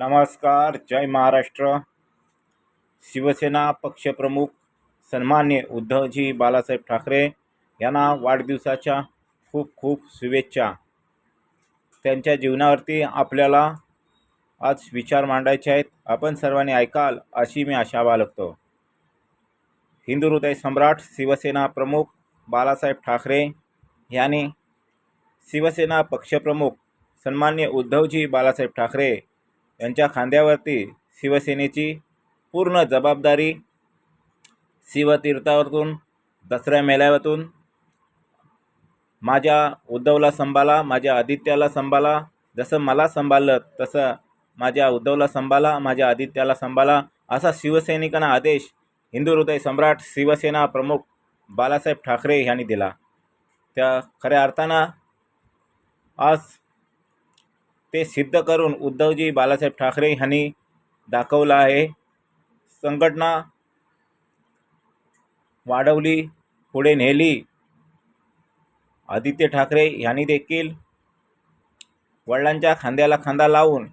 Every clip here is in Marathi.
नमस्कार जय महाराष्ट्र. शिवसेना पक्षप्रमुख सन्मान्य उद्धवजी बालासाहेब ठाकरे यांना वाढदिवसाच्या खूप खूप शुभेच्छा. त्यांच्या जीवनावरती आपल्याला आज विचार मांडायचे आहेत. आपण सर्वांनी ऐकाल अशी मी आशा बाळगतो. हिंदू हृदय सम्राट शिवसेना प्रमुख बालासाहेब ठाकरे यांनी शिवसेना पक्षप्रमुख सन्मान्य उद्धवजी बालासाहेब ठाकरे यांच्या खांद्यावरती शिवसेनेची पूर्ण जबाबदारी शिवतीर्थावरतून दसऱ्या मेळाव्यातून माझ्या उद्धवला संभाला माझ्या आदित्याला संभाला जसं मला संभाळलं तसं माझ्या उद्धवला संभाला माझ्या आदित्याला संभाला असा शिवसैनिकांना आदेश हिंदू हृदय सम्राट शिवसेना प्रमुख बाळासाहेब ठाकरे यांनी दिला. त्या खऱ्या अर्थानं आज ते सिद्ध करून उद्धवजी बाळासाहेब ठाकरे यांनी दाखवलं आहे. संघटना वाढवली पुढे नेली. आदित्य ठाकरे यांनी देखील वडिलांच्या खांद्याला खांदा लावून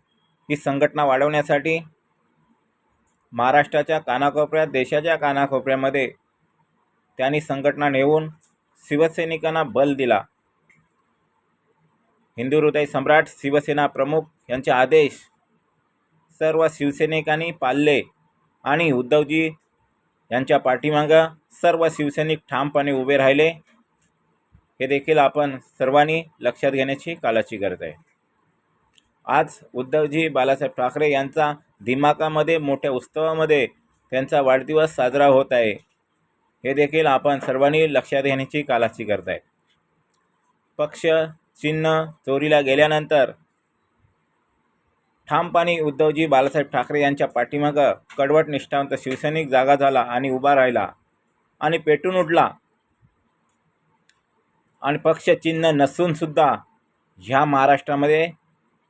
ही संघटना वाढवण्यासाठी महाराष्ट्राच्या कानाकोपऱ्यात देशाच्या कानाकोपऱ्यामध्ये त्यांनी संघटना नेऊन शिवसैनिकांना बल दिला. हिंदू हृदय सम्राट शिवसेना प्रमुख यांचे आदेश सर्व शिवसैनिकांनी पाळले आणि उद्धवजी यांच्या पाठीमागं सर्व शिवसैनिक ठामपणे उभे राहिले. हे देखील आपण सर्वांनी लक्षात घेण्याची कालाची गरज आहे. आज उद्धवजी बालासाहेब ठाकरे यांचा दिमाकामध्ये मोठ्या उत्सवामध्ये त्यांचा वाढदिवस साजरा होत आहे. हे देखील आपण सर्वांनी लक्षात घेण्याची कालाची गरज आहे. पक्ष चिन्ह चोरीला गेल्यानंतर ठामपणे उद्धवजी बाळासाहेब ठाकरे यांच्या पाठीमागं कडवट निष्ठावंत शिवसैनिक जागा झाला आणि उभा राहिला आणि पेटून उठला. आणि पक्ष चिन्ह नसूनसुद्धा ह्या महाराष्ट्रामध्ये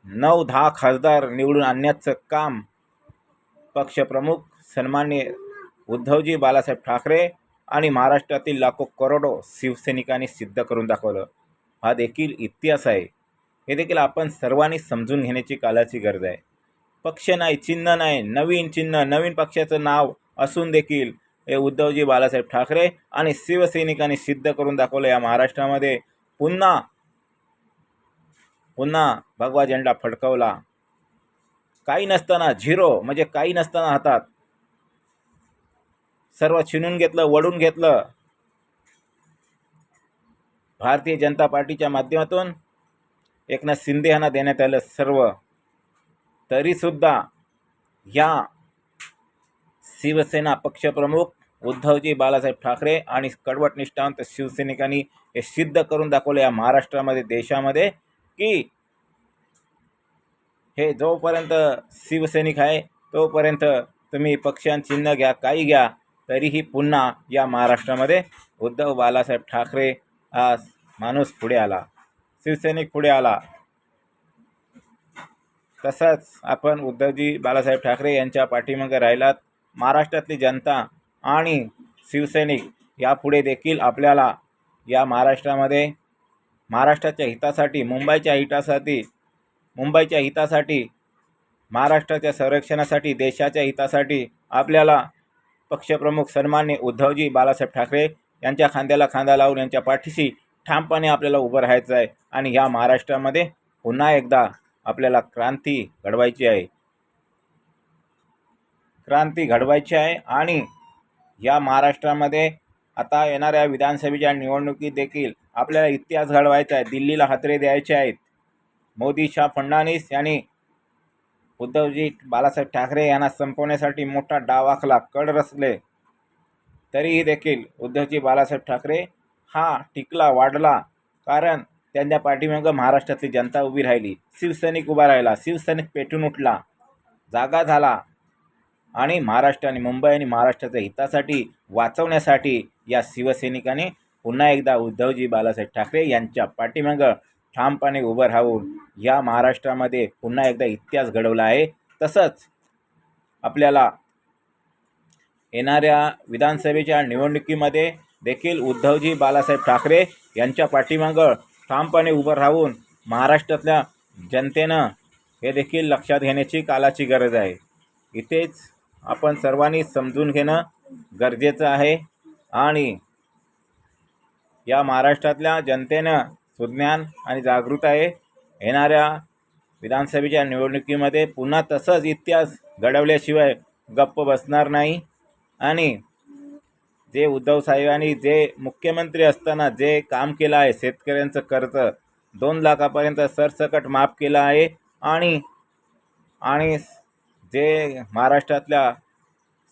नऊ दहा खासदार निवडून आणण्याचं काम पक्षप्रमुख सन्मान्य उद्धवजी बाळासाहेब ठाकरे आणि महाराष्ट्रातील लाखो करोडो शिवसैनिकांनी सिद्ध करून दाखवलं. हा देखील इतिहास आहे. हे देखील आपण सर्वांनी समजून घेण्याची कालाची गरज आहे. पक्ष नाही चिन्ह नाही नवीन चिन्ह नवीन पक्षाचं नाव असून देखील हे उद्धवजी बाळासाहेब ठाकरे आणि शिवसैनिकांनी सिद्ध करून दाखवलं या महाराष्ट्रामध्ये. पुन्हा पुन्हा भगवा झेंडा फडकवला. काही नसताना झिरो म्हणजे काही नसताना हातात. सर्व छिनून घेतलं वडून घेतलं. भारतीय जनता पार्टीच्या माध्यमातून एकनाथ शिंदे यांना देण्यात आलं सर्व. तरीसुद्धा या शिवसेना पक्षप्रमुख उद्धवजी बाळासाहेब ठाकरे आणि कडवट निष्ठावंत शिवसैनिकांनी हे सिद्ध करून दाखवलं या महाराष्ट्रामध्ये देशामध्ये की हे जोपर्यंत शिवसैनिक आहे तोपर्यंत तुम्ही पक्षांचिन्ह घ्या काही घ्या तरीही पुन्हा या महाराष्ट्रामध्ये उद्धव बाळासाहेब ठाकरे आज माणूस पुढे आला. शिवसैनिक पुढे आला. तसंच आपण उद्धवजी बाळासाहेब ठाकरे यांच्या पाठीमागे राहिलात. महाराष्ट्रातली जनता आणि शिवसैनिक यापुढे देखील आपल्याला या महाराष्ट्रामध्ये महाराष्ट्राच्या हितासाठी मुंबईच्या हितासाठी मुंबईच्या हितासाठी महाराष्ट्राच्या संरक्षणासाठी देशाच्या हितासाठी आपल्याला पक्षप्रमुख सन्मान्य उद्धवजी बाळासाहेब ठाकरे यांच्या खांद्याला खांदा लावून यांच्या पाठीशी ठामपणे आपल्याला उभं राहायचं आहे आणि ह्या महाराष्ट्रामध्ये पुन्हा एकदा आपल्याला क्रांती घडवायची आहे. क्रांती घडवायची आहे आणि या महाराष्ट्रामध्ये आता येणाऱ्या विधानसभेच्या निवडणुकीत देखील आपल्याला इतिहास घडवायचा आहे. दिल्लीला हातरे द्यायचे आहेत. मोदी शाह फडणवीस यांनी उद्धवजी बाळासाहेब ठाकरे यांना संपवण्यासाठी मोठा डाव आखला कड रचले. तरीही देखील उद्धवजी बाळासाहेब ठाकरे हा टिकला वाढला. कारण त्यांच्या पाठीमागं महाराष्ट्रातली जनता उभी राहिली. शिवसैनिक उभा राहिला. शिवसैनिक पेटून उठला. जागा झाला. आणि महाराष्ट्र आणि मुंबई आणि महाराष्ट्राच्या हितासाठी वाचवण्यासाठी या शिवसैनिकांनी पुन्हा एकदा उद्धवजी बालासाहेब ठाकरे यांच्या पाठीमागं ठामपणे उभं राहून या महाराष्ट्रामध्ये पुन्हा एकदा इतिहास घडवला आहे. तसंच आपल्याला येणाऱ्या विधानसभेच्या निवडणुकीमध्ये देखील उद्धवजी बालासाहेब ठाकरे यांच्या पाठीमागं ठामपणे उभं राहून महाराष्ट्रातल्या जनतेनं हे देखील लक्षात घेण्याची कालाची गरज आहे. इथेच आपण सर्वांनी समजून घेणं गरजेचं आहे आणि या महाराष्ट्रातल्या जनतेनं सुज्ञान आणि जागृत आहे. येणाऱ्या विधानसभेच्या निवडणुकीमध्ये पुन्हा तसंच इतिहास घडवल्याशिवाय गप्प बसणार नाही आणि जे उद्धव साहेबांनी जे मुख्यमंत्री असताना जे काम केलं आहे शेतकऱ्यांचं कर्ज दोन लाखापर्यंत सरसकट माफ केलं आहे आणि आणि जे महाराष्ट्रातल्या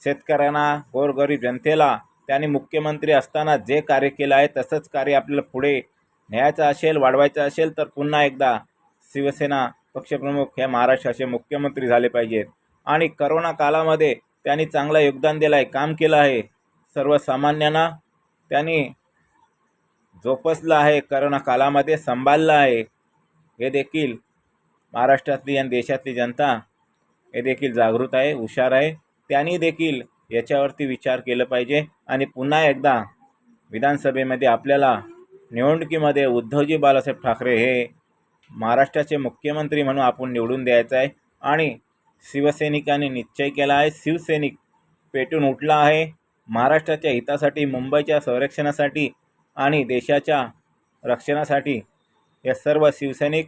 शेतकऱ्यांना गोरगरीब जनतेला त्यांनी मुख्यमंत्री असताना जे कार्य केलं आहे तसंच कार्य आपल्याला पुढे न्यायचं असेल वाढवायचं असेल तर पुन्हा एकदा शिवसेना पक्षप्रमुख हे महाराष्ट्राचे मुख्यमंत्री झाले पाहिजेत. आणि करोना काळामध्ये त्यांनी चांगलं योगदान दिलं आहे काम केलं आहे. सर्वसामान्यांना त्यांनी जोपासलं आहे करोना काळामध्ये सांभाळलं आहे. हे देखील महाराष्ट्रातली आणि देशातली जनता हे देखील जागृत आहे हुशार आहे. त्यांनी देखील याच्यावरती विचार केलं पाहिजे. आणि पुन्हा एकदा विधानसभेमध्ये आपल्याला निवडणुकीमध्ये उद्धवजी बाळासाहेब ठाकरे हे महाराष्ट्राचे मुख्यमंत्री म्हणून आपण निवडून द्यायचं आहे. आणि शिवसैनिकांनी निश्चय केला आहे. शिवसैनिक पेटून उठला आहे. महाराष्ट्राच्या हितासाठी मुंबईच्या संरक्षणासाठी आणि देशाच्या रक्षणासाठी या सर्व शिवसैनिक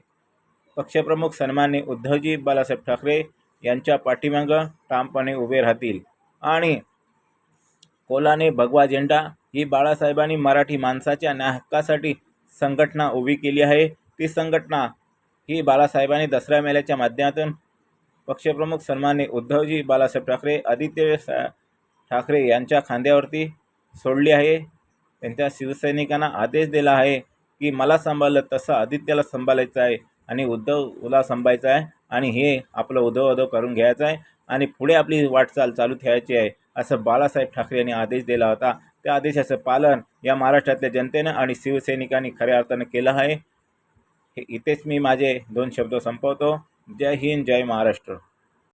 पक्षप्रमुख सन्माननीय उद्धवजी बाळासाहेब ठाकरे यांच्या पाठीमागं ठामपणे उभे राहतील. आणि कोलाने भगवा झेंडा ही बाळासाहेबांनी मराठी माणसाच्या न्याय संघटना उभी केली आहे. ती संघटना ही बाळासाहेबांनी दसरा मेळ्याच्या माध्यमातून पक्षप्रमुख सन्माननीय उद्धवजी बाळासाहेब ठाकरे आदित्य सा- ठाकरे यांच्या खांद्यावरती सोडली आहे. त्यांच्या शिवसैनिकांना आदेश दिला आहे की मला सांभाळलं तसं आदित्याला सांभाळायचं आहे आणि उद्धवला सांभाळायचं आहे आणि हे आपलं उद्धव उद्धव करून घ्यायचं आहे आणि पुढे आपली वाटचाल चालू ठेवायची आहे असं बाळासाहेब ठाकरे यांनी आदेश दिला होता. त्या आदेशाचं पालन या महाराष्ट्रातल्या जनतेनं आणि शिवसैनिकांनी खऱ्या अर्थानं केलं आहे. हे इथेच मी माझे दोन शब्द संपवतो. जय हिंद जय महाराष्ट्र.